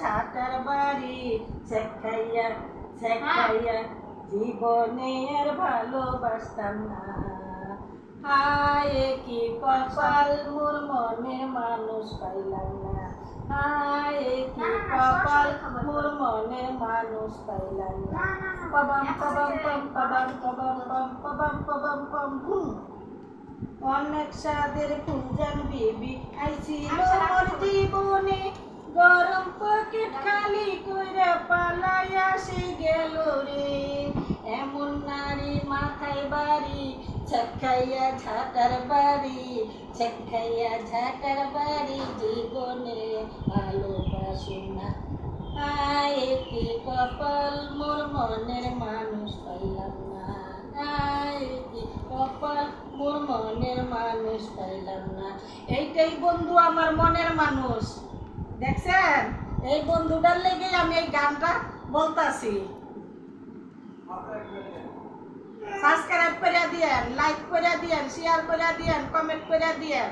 ছাটার বাড়ি শেখাইয়া শেখাইয়া জীবনে আর ভালোবাসতাম না। হায় কি কপাল মোর মনের মানুষ পাইলাম না। হায় কি কপাল মোর মনের মানুষ পাইলাম না। পবম পবম পম পবম পবম পম পবম পবম পম অনেক সাদের কুঞ্জান বিবি আইছিল পকেট খালি কইরা পালাই আসি গেল রে। এমন নারী মাথায় বাড়ি ছেখাইয়া ঝাটার বাড়ি ছেখাইয়া ঝাটার বাড়ি জীবনে ভালোবাসি না। আয় কি কপাল মোর মনের মানুষ পাইলাম না। আয় কি কপাল মোর মনের মানুষ পাইলাম না। এইটাই বন্ধু আমার মনের মানুষ। দেখছেন? এই বন্ধুটার লেগে আমি এই গানটা বলতাছি। সাবস্ক্রাইব করে দিয়েন লাইক করে দিয়েন শেয়ার করে দিয়েন কমেন্ট করে দিয়েন।